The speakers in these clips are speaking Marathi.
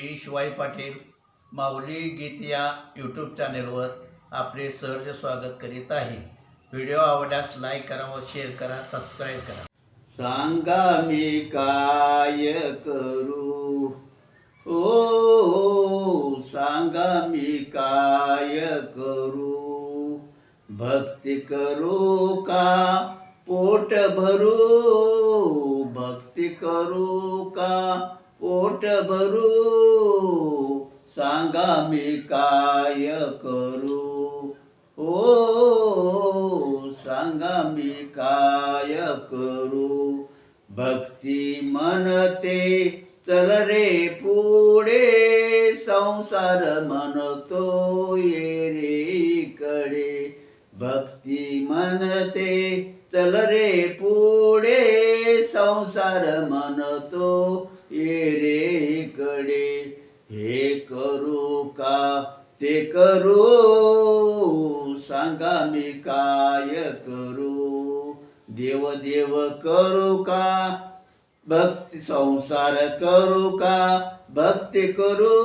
मी शिवाई पाटील माऊली गीत या यूट्यूब चॅनेलवर आपले सहर्ष स्वागत करीत आहे. व्हिडिओ आवडल्यास लाईक करा व शेअर करा सबस्क्राईब करा. सांगा मी काय करू? ओ सांगा मी काय करू? भक्ती करू का? पोट भरू? भक्ती करू का? पोट भरू सांगा मी काय करू? ओ सांगा मी काय करू? भक्ती म्हणते चल रे पुढे संसार म्हणतो ये रे कडे भक्ती म्हणते चल रे पुढे संसार म्हणतो करू सांगा मी काय करू? देव देव करू का? भक्ती संसार करू का? भक्ती करू?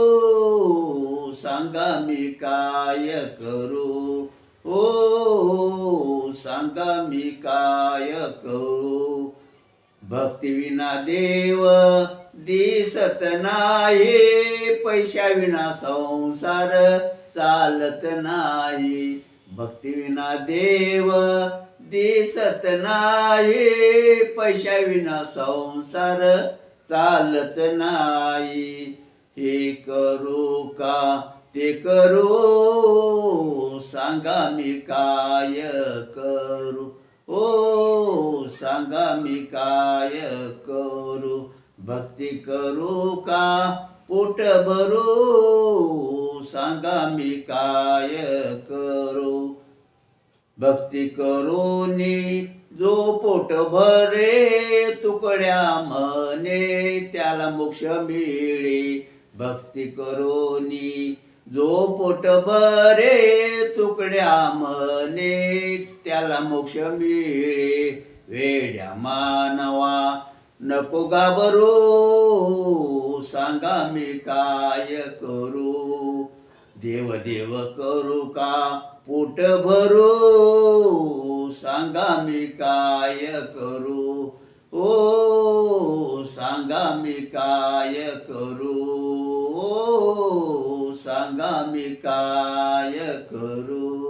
सांगा मी काय करू? ओ सांगा मी काय करू? भक्ती विना देव दिसत नाही पैशा विना संसार चालत नाही. भक्ती विना देव दिसत नाही. पैशा विना संसार चालत नाही. हे करू का? ते करू. सांगा मी काय करू? ओ सांगा मी काय करू? भक्ती करू का? पोट भरू? सांगा मी काय करू? भक्ती करूनी जो पोट भरे तुकड्या म्हणे त्याला मोक्ष मिळे. भक्ती करूनी जो पोट भरे तुकड्या म्हणे त्याला मोक्ष मिळे. वेड्या मानवा नको गाबरू सांगा मी काय करू? देव देव करू का? पोट भरू सांगा मी काय करू? ओ सांगा मी काय करू? ओ सांगा मी काय करू?